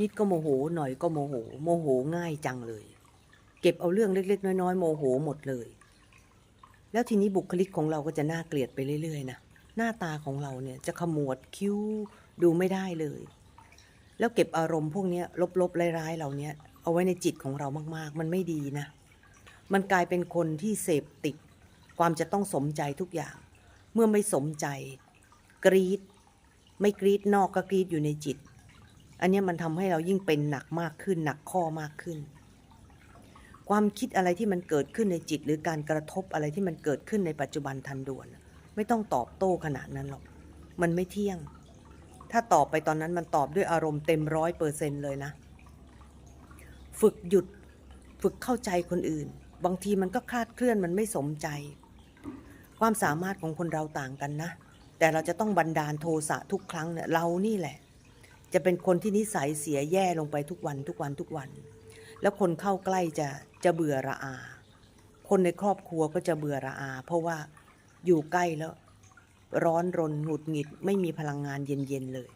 นิดก็โมโหหน่อยก็โมโห โมโหง่ายจังเลย เก็บเอาเรื่องเล็ก ๆ น้อยๆโมโหหมดเลย แล้วทีนี้บุคลิกของเราก็จะน่าเกลียดไปเรื่อยๆนะหน้าตาของเราเนี่ยจะขมวดคิ้วดูไม่ได้เลย แล้วเก็บอารมณ์พวกนี้ลบๆร้ายๆเหล่าเนี้ยเอาไว้ในจิตของเรามากๆ มันไม่ดีนะ มันกลายเป็นคนที่เสพติด ความจะต้องสมใจทุกอย่าง เมื่อไม่สมใจ กรีด ไม่กรีดนอกก็กรีดอยู่ในจิต อันนี้มันทำให้เรายิ่งเป็นหนักมากขึ้น หนักข้อมากขึ้น ความคิดอะไรที่มันเกิดขึ้นในจิต หรือการกระทบอะไรที่มันเกิดขึ้นในปัจจุบันทันด่วน ไม่ต้องตอบโต้ขนาดนั้นหรอก มันไม่เที่ยง ถ้าตอบไปตอนนั้นมันตอบด้วยอารมณ์เต็มร้อยเปอร์เซ็นเลยนะ ฝึกหยุดฝึกเข้าใจคนอื่น บางทีมันก็คลาดเคลื่อนมันไม่สมใจ ความสามารถของคนเราต่างกันนะ แต่เราจะต้องบันดาลโทสะทุกครั้งเนี่ยเรานี่แหละ จะเป็นคนที่นิสัยเสียแย่ลงไปทุกวันทุกวันทุกวัน แล้วคนเข้าใกล้จะจะเบื่อระอา คนในครอบครัวก็จะเบื่อระอา เพราะว่าอยู่ใกล้แล้ว ร้อนรนหงุดหงิดไม่มีพลังงานเย็นๆเลย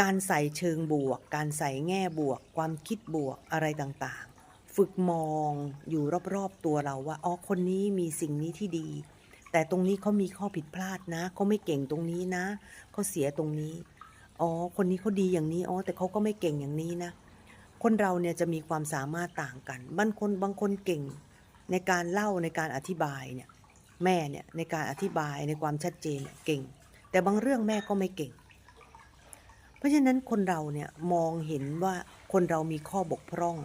การใส่เชิงบวก การใส่แง่บวก ความคิดบวกอะไรต่างๆ ฝึกมองอยู่รอบๆตัวเราว่าอ๋อคนนี้มีสิ่งนี้ที่ดี แต่ตรงนี้เขามีข้อผิดพลาดนะเขาไม่เก่งตรงนี้นะเขาเสียตรงนี้ อ๋อ คนนี้เขาดีอย่างนี้ อ๋อ แต่เขาก็ไม่เก่งอย่างนี้นะ คนเราเนี่ยจะมีความสามารถต่างกัน บางคนบางคนเก่งในการเล่าในการอธิบายเนี่ย แม่เนี่ยในการอธิบายในความชัดเจนเนเก่ง แต่บางเรื่องแม่ก็ไม่เก่ง เพราะฉะนั้นคนเราเนี่ยมองเห็นว่าคนเรามีข้อบกพร่อง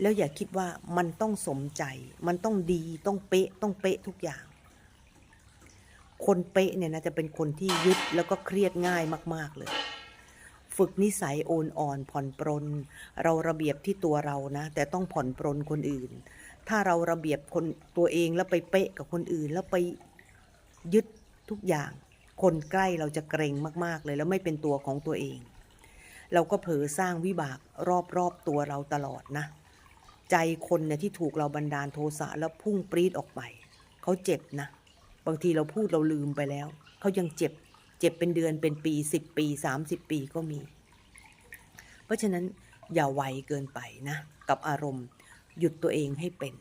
แล้วอย่าคิดว่ามันต้องสมใจ มันต้องดีต้องเป๊ะต้องเป๊ะทุกอย่าง คนเป๊ะเนี่ยนะจะเป็นคนที่ยึดแล้วก็เครียดง่ายมาก ๆเลย ฝึกนิสัยโอนอ่อนผ่อนปรน เราระเบียบที่ตัวเรานะ แต่ต้องผ่อนปรนคนอื่น ถ้าเราระเบียบคนตัวเองแล้วไปเป๊ะกับคนอื่น แล้วไปยึดทุกอย่าง คนใกล้เราจะเกรงมาก ๆ เลยแล้วไม่เป็นตัวของตัวเอง เราก็เผลอสร้างวิบากรอบๆตัวเราตลอดนะ ใจคนเนี่ยที่ถูกเราบันดาลโทสะแล้วพุ่งปรีดออกไปเขาเจ็บนะ บางทีเราพูดเราลืมไปแล้วเขายังเจ็บ เจ็บเป็นเดือนเป็นปีสิบปีสามสิบปีก็มี เพราะฉะนั้นอย่าไวเกินไปนะ กับอารมณ์หยุดตัวเองให้เป็น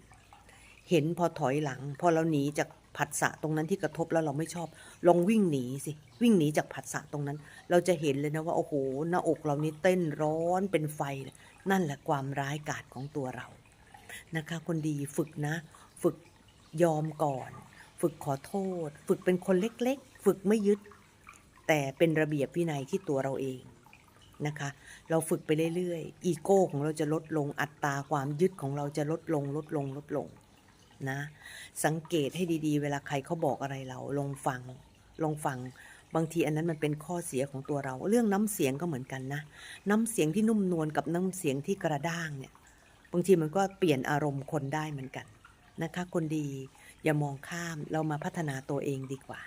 เห็นพอถอยหลัง พอเราหนีจากผัสสะตรงนั้นที่กระทบแล้วเราไม่ชอบ ลองวิ่งหนีสิ วิ่งหนีจากผัสสะตรงนั้น เราจะเห็นเลยนะว่า โอ้โห หน้าอกเรานี่เต้นร้อนเป็นไฟ นั่นแหละความร้ายกาจของตัวเรา นะคะ คนดีฝึกนะ ฝึกยอมก่อน ฝึกขอโทษ ฝึกเป็นคนเล็ก ๆ ฝึกไม่ยึด แต่เป็นระเบียบวินัยที่ตัวเราเองนะคะ เราฝึกไปเรื่อยๆ อีโก้ของเราจะลดลง อัตราความยึดของเราจะลดลง ลดลง ลดลงนะ สังเกตให้ดีๆ เวลาใครเขาบอกอะไรเรา ลองฟัง ลองฟัง บางทีอันนั้นมันเป็นข้อเสียของตัวเรา เรื่องน้ำเสียงก็เหมือนกันนะ น้ำเสียงที่นุ่มนวลกับน้ำเสียงที่กระด้างเนี่ย บางทีมันก็เปลี่ยนอารมณ์คนได้เหมือนกันนะคะ คนดี อย่ามองข้าม เรามาพัฒนาตัวเองดีกว่า